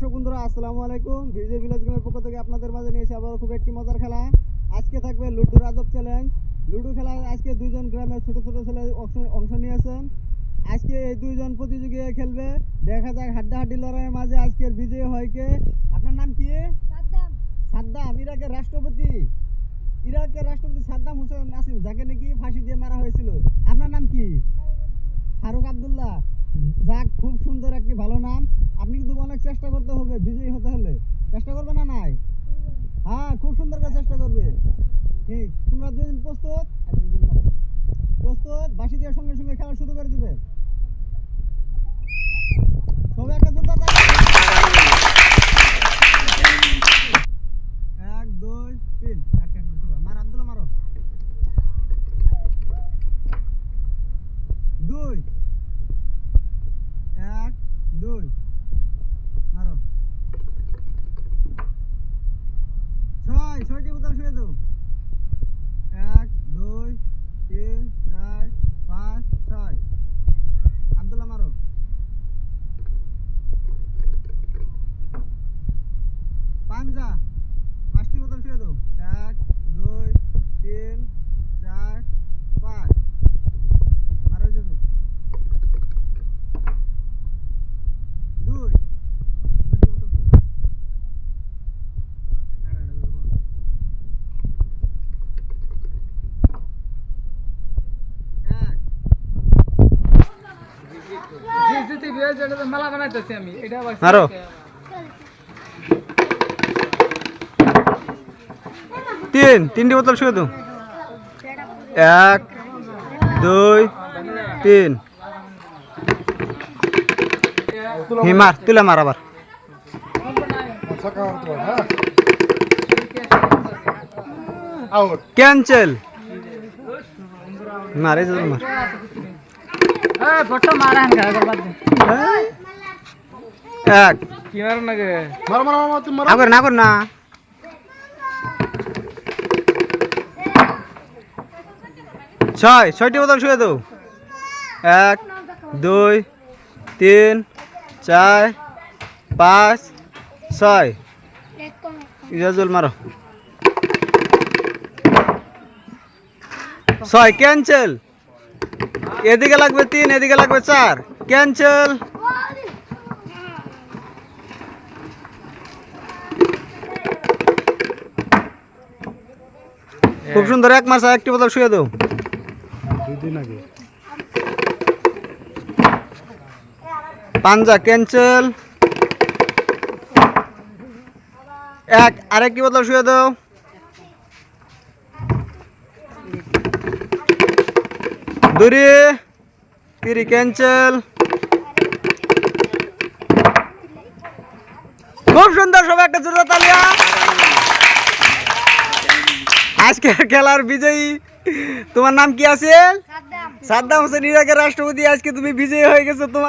দর্শক বন্ধুরা আসসালামু আলাইকুম। ভিজে ভিলেজ গেমের পক্ষ থেকে আপনাদের মাঝে নিয়েছি আবার খুব একটি মজার খেলা। আজকে থাকবে লুডু রাজব চ্যালেঞ্জ লুডু খেলায় আজকে দুইজন গ্রামের ছোট ছোট ছেলে অংশ- অংশ নিয়েছেন। আজকে এই দুইজন প্রতিযোগী খেলবে। দেখা যাক হাড্ডাহাড্ডি লড়াইয়ের মাঝে আজকের বিজয়ী হয় কে। আপনার নাম কি? সাদ্দাম। সাদ্দাম ইরাকের রাষ্ট্রপতি। ইরাকের রাষ্ট্রপতি সাদ্দাম হোসেন আসিল যাকে নাকি ফাঁসি দিয়ে মারা হয়েছিল। আপনার নাম কি? ফারুক আব্দুল্লাহ। যাক, খুব সুন্দর একটি ভালো নাম। আপনি কিন্তু অনেক চেষ্টা করতে হবে, বিজয়ী হতে হলে। চেষ্টা করবে না নাই? হ্যাঁ খুব সুন্দর করে চেষ্টা করবে। ঠিক, তোমরা দুজন প্রস্তুত। প্রস্তুত? বাসি দেওয়ার সঙ্গে সঙ্গে খেলা শুরু করে দিবে। সবাই একটা জোরদার তালি। এক দুই তিন একটা করে শুরু। মার আব্দুল্লাহ মারো দুই এক দুই। মারো। ছয়। ছয়টি বোতল শুয়ে দাও। এক, দুই, তিন, চার, পাঁচ, ছয়। আব্দুল্লাহ, মারো। পাঞ্জা। পাঁচটি বোতল শুয়ে দাও। এক, দুই তিন চার পাঁচ মারো যাব দুই দুইটি বোতল শুয়ে দাও। এটা, এটা ধরে বলো। এক জিতে বিয়ে যেটা তো মেলা বানাইতেছি আমি। এটা মারো। তিন তিনটি বোতল শুয়ে দাও এক দুই তিন। হিমার তুলে মার আবার। ক্যান্সেল। মারে যাবে মার না কর না ছয় ছয়টি বোতল শুয়ে দাও এক দুই তিন চার পাঁচ ছয়। ইজাজুল মারো। ছয় ক্যান্সেল। এদিকে লাগবে তিন, এদিকে লাগবে চার। ক্যান্সেল। খুব সুন্দর, এক মাস একটি বোতল শুয়ে দাও। পাঞ্জা, ক্যান্সেল। এক, আরেকটি বোতল শুয়ে দাও। দুরি তিরি ক্যান্সেল। খুব সুন্দর সবাই একটা জোর তালিয়া। আজকের খেলার বিজয়ী। তোমার নাম কি আছে? সাদ্দাম হোসেন ইরাকের রাষ্ট্রপতি। আজকে তুমি বিজয়ী হয়ে গেছো তোমার।